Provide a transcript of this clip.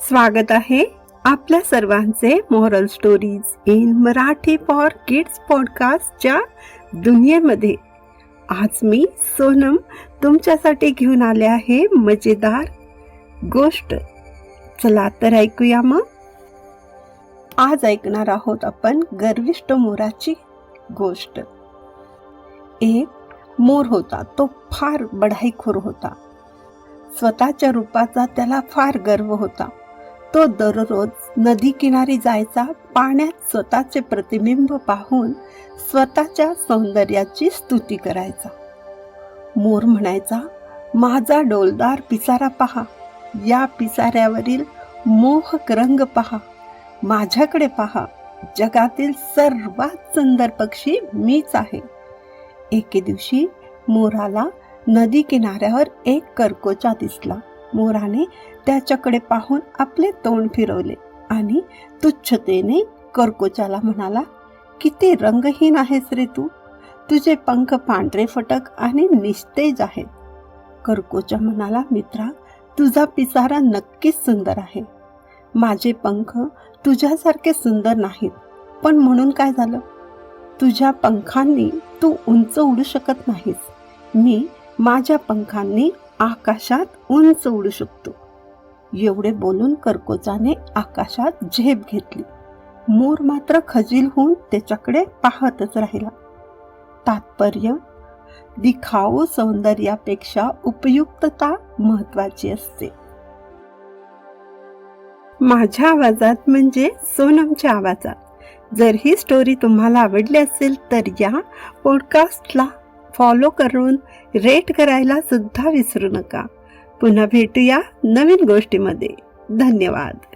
स्वागत आहे आपल्या सर्वांचे moral stories in Marathi for kids पॉडकास्टच्या दुनियेमध्ये. आज मी सोनम तुमच्यासाठी घेऊन आले आहे मजेदार गोष्ट. चला तर ऐकूया मग. आज ऐकणार आहोत आपण गर्विष्ट मोराची गोष्ट. एक मोर होता तो फार बढाईखोर होता. स्वतःच्या रूपाचा त्याला फार गर्व होता. तो दररोज नदी किनारी जायचा पाण्यात स्वतःचे प्रतिबिंब पाहून स्वतःच्या सौंदर्याची स्तुती करायचा. मोर म्हणायचा माझा डोलदार पिसारा पहा. या पिसाऱ्यावरील मोहक रंग पहा. माझ्याकडे पहा. जगातील सर्वात सुंदर पक्षी मीच आहे. एके दिवशी मोराला नदी किनाऱ्यावर एक करकोचा दिसला. मोराने त्याच्याकडे पाहून आपले तोंड फिरवले आणि तुच्छतेने करकोचाला म्हणाला किती रंगहीन आहेस रे तू. तुझे पंख पांढरे फटक आणि निस्तेज आहेत. करकोचा म्हणाला मित्रा तुझा पिसारा नक्कीच सुंदर आहे. माझे पंख तुझ्यासारखे सुंदर नाहीत. पण म्हणून काय झालं? तुझ्या पंखांनी तू उंच उडू शकत नाहीस. मी माझ्या पंखांनी आकाशात उंच उडू शकतो. एवढे बोलून कर्कोचाने आकाशात झेप घेतली. मोर मात्र खजील होऊन त्याच्याकडे पाहतच राहिला. तात्पर्य दिखाऊ सौंदर्यापेक्षा उपयुक्तता महत्वाची असते. माझ्या आवाजात म्हणजे सोनमच्या आवाजात. जर ही स्टोरी तुम्हाला आवडली असेल तर या पॉडकास्टला फॉलो करून रेट करायला सुद्धा विसरू नका. पुन्हा भेटूया नवीन गोष्टीमध्ये. धन्यवाद.